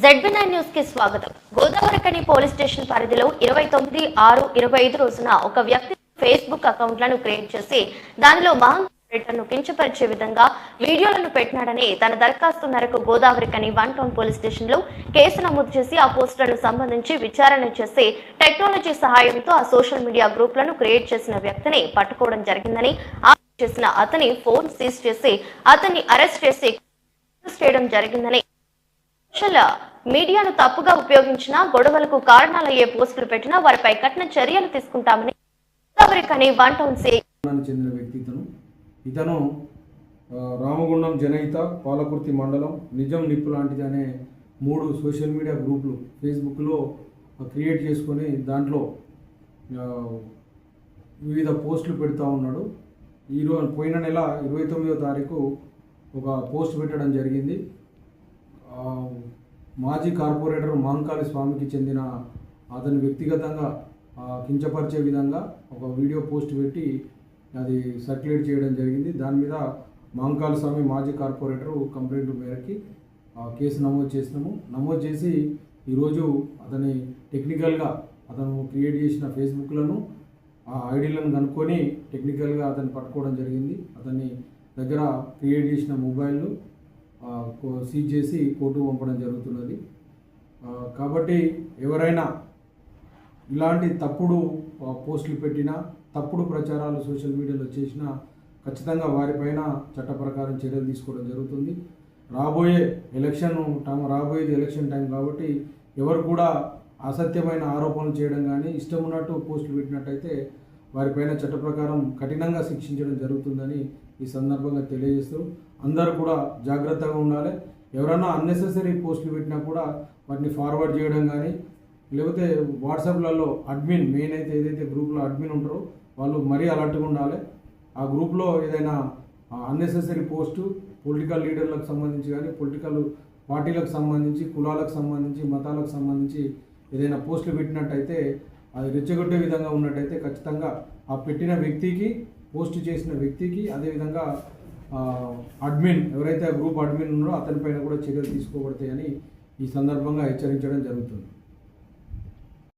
ZB nine న్యూస్కి స్వాగతం. Godavarikhani police station పరిధిలో ఇరవై తొమ్మిది ఆరు ఇరవై ఐదు రోజున ఒక వ్యక్తి ఫేస్బుక్ అకౌంట్లను క్రియేట్ చేసి దానిలో మహంకాళను కించపరిచే విధంగా వీడియోలను పెట్టినాడని తన దరఖాస్తు మేరకు గోదావరికని వన్ టౌన్ పోలీస్ స్టేషన్లో కేసు నమోదు చేసి ఆ పోస్టులను సంబంధించి విచారణ చేసి టెక్నాలజీ సహాయంతో ఆ సోషల్ మీడియా గ్రూప్లను క్రియేట్ చేసిన వ్యక్తిని పట్టుకోవడం జరిగిందని చేసిన అతని ఫోన్ సీజ్ చేసి అతన్ని అరెస్ట్ చేసి చేయడం జరిగిందని సోషల్ మీడియాను తప్పుగా ఉపయోగించిన గొడవలకు కారణాలయ్యే పోస్టులు పెట్టినా వారిపై కఠిన చర్యలు తీసుకుంటామని గోదావరికని వన్ టౌన్ చెందిన వ్యక్తి ఇతను. ఇతను రామగుండం జనహిత పాలకుర్తి మండలం నిజం నిప్పు లాంటిది అనే మూడు సోషల్ మీడియా గ్రూపులు ఫేస్బుక్లో క్రియేట్ చేసుకొని దాంట్లో వివిధ పోస్టులు పెడతా ఉన్నాడు. ఈరోజు పోయిన నెల ఇరవై తొమ్మిదో తారీఖు ఒక పోస్ట్ పెట్టడం జరిగింది. మాజీ కార్పొరేటర్ మాంకాళి స్వామికి చెందిన అతని వ్యక్తిగతంగా కించపరిచే విధంగా ఒక వీడియో పోస్ట్ పెట్టి అది సర్క్యులేట్ చేయడం జరిగింది. దాని మీద మహంకాళి స్వామి మాజీ కార్పొరేటర్ కంప్లైంట్ మేరకి ఆ, కేసు నమోదు చేసినాము. నమోదు చేసి ఈరోజు అతని టెక్నికల్గా అతను క్రియేట్ చేసిన ఫేస్బుక్లను ఆ ఐడీలను కనుక్కొని టెక్నికల్గా అతన్ని పట్టుకోవడం జరిగింది. అతన్ని దగ్గర క్రియేట్ చేసిన మొబైల్ సీజ్ చేసి కోర్టు పంపడం జరుగుతున్నది. కాబట్టి ఎవరైనా ఇలాంటి తప్పుడు పోస్టులు పెట్టినా తప్పుడు ప్రచారాలు సోషల్ మీడియాలో చేసినా ఖచ్చితంగా వారిపైన చట్ట ప్రకారం చర్యలు తీసుకోవడం జరుగుతుంది. రాబోయే ఎలక్షన్ టైం రాబోయేది ఎలక్షన్ టైం కాబట్టి ఎవరు కూడా అసత్యమైన ఆరోపణలు చేయడం కానీ ఇష్టం ఉన్నట్టు పోస్టులు పెట్టినట్టయితే వారిపైన చట్ట ప్రకారం కఠినంగా శిక్షించడం జరుగుతుందని ఈ సందర్భంగా తెలియజేస్తూ అందరూ కూడా జాగ్రత్తగా ఉండాలి. ఎవరైనా అన్నెసెసరీ పోస్టులు పెట్టినా కూడా వాటిని ఫార్వర్డ్ చేయడం కానీ లేకపోతే వాట్సాప్లలో అడ్మిన్ మెయిన్ అయితే ఏదైతే గ్రూప్లో అడ్మిన్ ఉంటారో వాళ్ళు మరీ అలర్ట్గా ఉండాలి. ఆ గ్రూప్లో ఏదైనా అన్నెసెసరీ పోస్టు పొలిటికల్ లీడర్లకు సంబంధించి కానీ పొలిటికల్ పార్టీలకు సంబంధించి కులాలకు సంబంధించి మతాలకు సంబంధించి ఏదైనా పోస్టులు పెట్టినట్టయితే అది రెచ్చగొట్టే విధంగా ఉన్నట్టయితే ఖచ్చితంగా ఆ పెట్టిన వ్యక్తికి పోస్ట్ చేసిన వ్యక్తికి అదేవిధంగా అడ్మిన్ ఎవరైతే గ్రూప్ అడ్మిన్ ఉన్నారో అతనిపైన కూడా చర్యలు తీసుకోబడతాయని ఈ సందర్భంగా హెచ్చరించడం జరుగుతుంది.